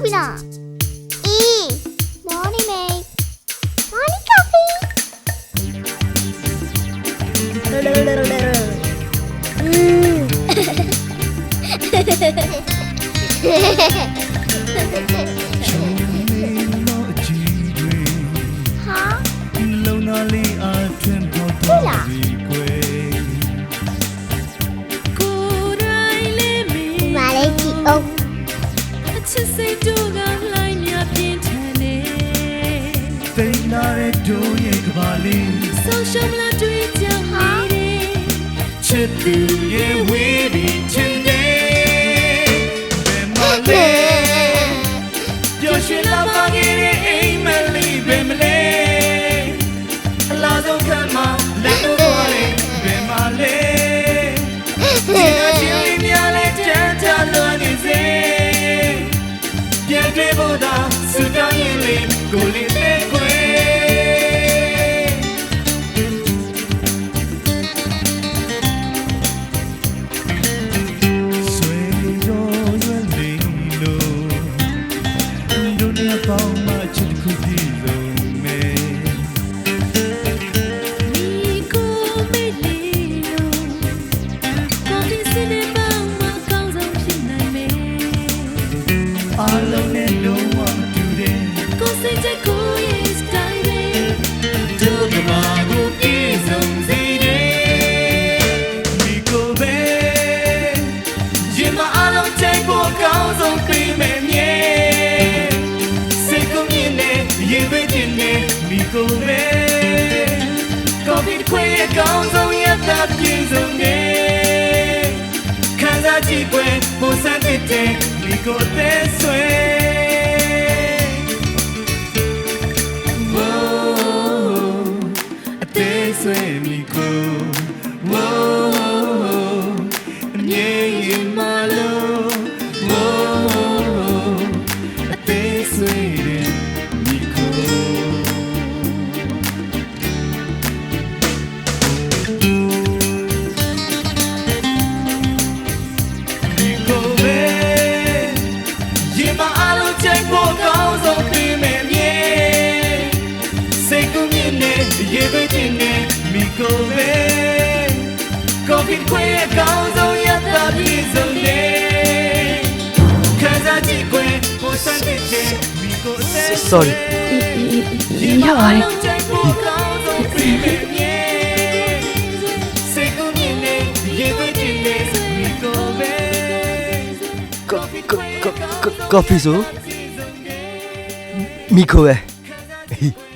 ဟုတ်ပြီလားအင်းမော်နီမေမော်နီကော်ဖီอืมချုံလေးတော့အကြည့်တွေဟာလုံနာလေးအားထွန်းပေါ်ဟု တဲ့တို့ရဲ့ကဘာလေးဆုံးရှုံးလာတွေ့ကြမှာနေချစ်သူရဲ့ဝေးပြီးချင်တယ်ဘယ်မှာလဲပျော်ရွှင်လာပါခဲ့တဲ့အိမ်မလေးဘယ်မလဲအလားဆုံးခံမှာလက်တော့သွားတယ်ဘယ်မှာလဲဒီလိုချင်လေးများလဲတန်းချလွန်နေစေပြန်တွေ့ဖို့သာစူတောင်းရင်လေးကိုလေးတဲ့ ချိန်ဖို့ကောင်းဆုံးပေးမယ်မြဲစိတ်ကိုမြင်နေရင်ဝဲတင်နေဒီကိုပဲကောင်းပြီးခွေရဲ့ကောင်းဆုံးရတာပြည့်စုံနေခံစားကြည့်ွယ်ပုံစံတစ်တဲ့ဒီကိုတဲ့ဆွဲအသေးဆွေမီကိုဝိုးအ ချိန်ဖို့ကောင်းဆုံးပြီးမယ်မြေစိတ်ကူးမြင့်နေရေသွေးတင်နေမိကိုပဲကော်ဖီခွေးရဲ့ကောင်းဆုံးရတာပြည့်စုံနေခံစားကြည့်ခွေးကိုစမ်းတဲ့ချေမိကိုအသက် sorry ရပါတယ်စိတ်ကူးမြင့်နေရေသွေးတင်နေမိကိုပဲကော်ဖီခွေးရဲ့ကောင်းဆုံး ရတာပြ